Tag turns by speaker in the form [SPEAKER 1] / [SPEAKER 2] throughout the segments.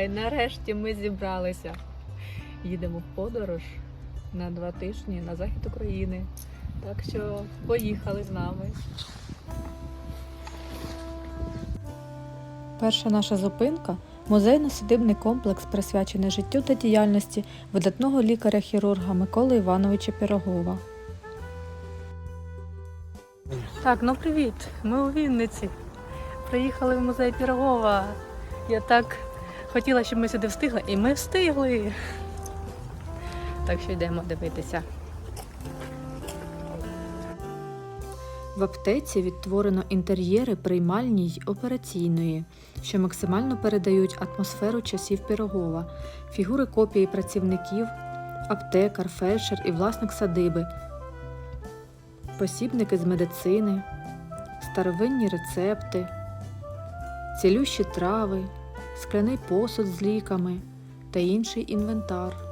[SPEAKER 1] І нарешті ми зібралися. Їдемо в подорож на два тижні на захід України. Так що поїхали з нами.
[SPEAKER 2] Перша наша зупинка музейно-садибний комплекс, присвячений життю та діяльності видатного лікаря-хірурга Миколи Івановича Пірогова.
[SPEAKER 1] Так, ну привіт! Ми у Вінниці. Приїхали в музей Пірогова. Я так хотіла, щоб ми сюди встигли, і ми встигли. Так що йдемо дивитися.
[SPEAKER 2] В аптеці відтворено інтер'єри приймальні й операційної, що максимально передають атмосферу часів Пірогова, фігури копії працівників, аптекар, фельдшер і власник садиби, посібники з медицини, старовинні рецепти, цілющі трави, скляний посуд з ліками та інший інвентар.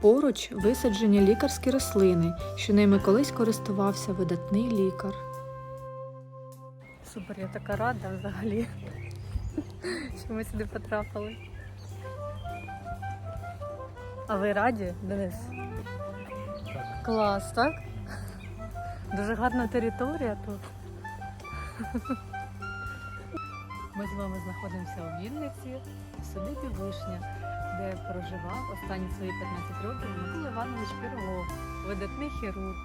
[SPEAKER 2] Поруч висаджені лікарські рослини, що ними колись користувався видатний лікар.
[SPEAKER 1] Супер, я така рада взагалі, що ми сюди потрапили. А ви раді, Денис? Клас, так? Дуже гарна територія тут. Ми з вами знаходимося у Вінниці, в садибі Вишня, де проживав останні свої 15 років Микола Іванович Пірогов, видатний хірург,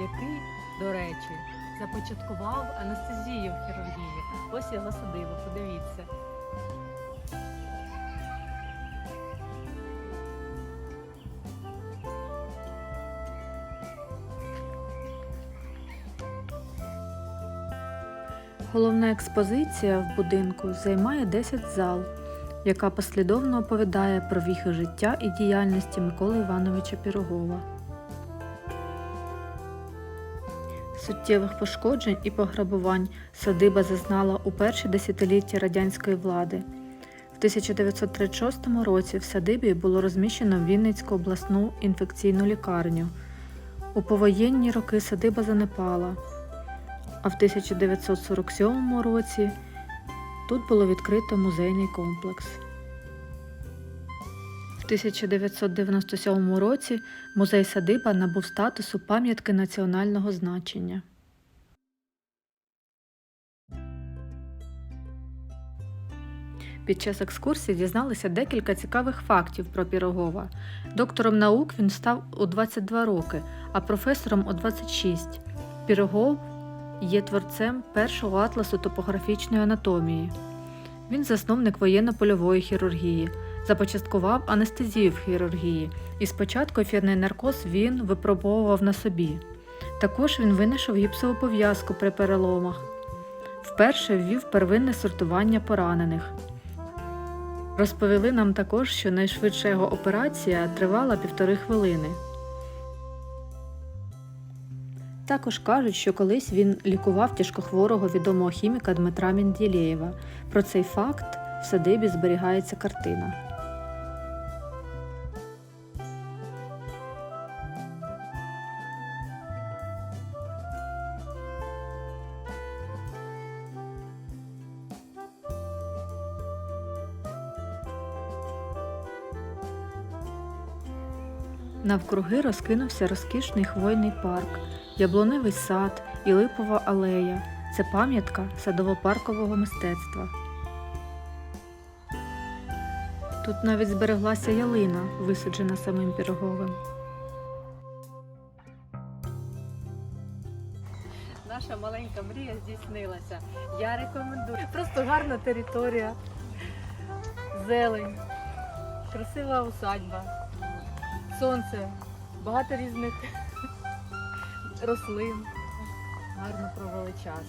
[SPEAKER 1] який, до речі, започаткував анестезію в хірургії. Ось його садиба, подивіться.
[SPEAKER 2] Головна експозиція в будинку займає 10 зал, яка послідовно оповідає про віхи життя і діяльності Миколи Івановича Пірогова. Суттєвих пошкоджень і пограбувань садиба зазнала у перші десятиліття радянської влади. В 1936 році в садибі було розміщено Вінницьку обласну інфекційну лікарню. У повоєнні роки садиба занепала, а в 1947 році тут було відкрито музейний комплекс. В 1997 році музей садиба набув статусу пам'ятки національного значення. Під час екскурсії дізналися декілька цікавих фактів про Пірогова. Доктором наук він став у 22 роки, а професором у 26. Пірогов є творцем першого атласу топографічної анатомії. Він засновник воєнно-польової хірургії, започаткував анестезію в хірургії, і спочатку ефірний наркоз він випробовував на собі. Також він винайшов гіпсову пов'язку при переломах. Вперше ввів первинне сортування поранених. Розповіли нам також, що найшвидша його операція тривала півтори хвилини. Також кажуть, що колись він лікував тяжкохворого відомого хіміка Дмитра Менділєєва. Про цей факт в садибі зберігається картина. Навкруги розкинувся розкішний хвойний парк, яблуневий сад і липова алея. Це пам'ятка садово-паркового мистецтва. Тут навіть збереглася ялина, висаджена самим Піроговим.
[SPEAKER 1] Наша маленька мрія здійснилася. Я рекомендую. Просто гарна територія, зелень, красива усадьба, сонце, багато різних рослин. Гарно провели час.